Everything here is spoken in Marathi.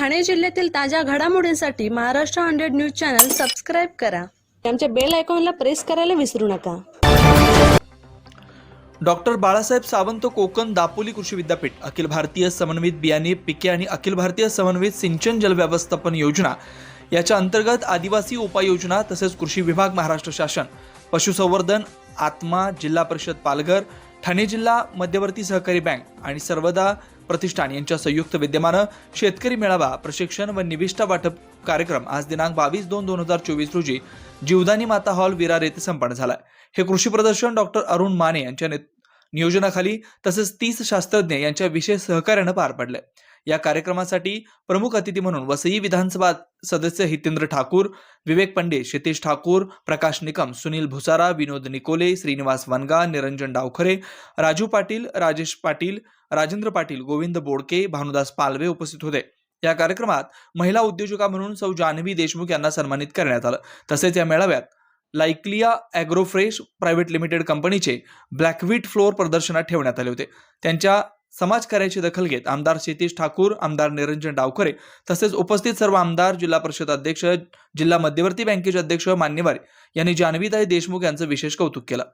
ठाणे जिल्ह्यातील ताज्या घडामोडींसाठी Maharashtra hundred news channel subscribe करा. आमच्या बेल आयकॉनला प्रेस करायला विसरू नका. डॉक्टर बाळासाहेब सावंत कोकण दापोली कृषी विद्यापीठ अखिल भारतीय समन्वित बियाणे पिके आणि अखिल भारतीय समन्वित सिंचन जल व्यवस्थापन योजना याच्या अंतर्गत आदिवासी उपाययोजना तसेच कृषी विभाग महाराष्ट्र शासन पशुसंवर्धन आत्मा जिल्हा परिषद पालघर ठाणे जिल्हा मध्यवर्ती सहकारी बँक आणि सर्वदा प्रतिष्ठान यांच्या संयुक्त विद्यमानं शेतकरी मेळावा प्रशिक्षण व निविष्ठा वाटप कार्यक्रम आज दिनांक बावीस दोन दोन हजार चोवीस रोजी जीवदानी माता हॉल विरार येथे संपन्न झालाय हे कृषी प्रदर्शन डॉक्टर अरुण माने यांच्या नियोजनाखाली तसेच तीस शास्त्रज्ञ यांच्या विशेष सहकार्यानं पार पडलंय या कार्यक्रमासाठी प्रमुख अतिथी म्हणून वसई विधानसभा सदस्य हितेंद्र ठाकूर विवेक पंडे क्षितेश ठाकूर प्रकाश निकम सुनील भुसारा विनोद निकोले श्रीनिवास वनगा निरंजन डावखरे राजू पाटील राजेश पाटील राजेंद्र पाटील गोविंद बोडके भानुदास पालवे उपस्थित होते. या कार्यक्रमात महिला उद्योजका म्हणून सौ जान्हवी देशमुख यांना सन्मानित करण्यात आलं. तसेच या मेळाव्यात लायक्लिया ॲग्रोफ्रेश प्रायव्हेट लिमिटेड कंपनीचे ब्लॅकव्हीट फ्लोअर प्रदर्शनात ठेवण्यात आले होते. त्यांच्या समाजकार्याची दखल घेत आमदार क्षितेश ठाकूर आमदार निरंजन डावकरे तसेच उपस्थित सर्व आमदार जिल्हा परिषद अध्यक्ष जिल्हा मध्यवर्ती बँकेचे अध्यक्ष मान्यवर यांनी जान्हवीताई देशमुख यांचं विशेष कौतुक केलं.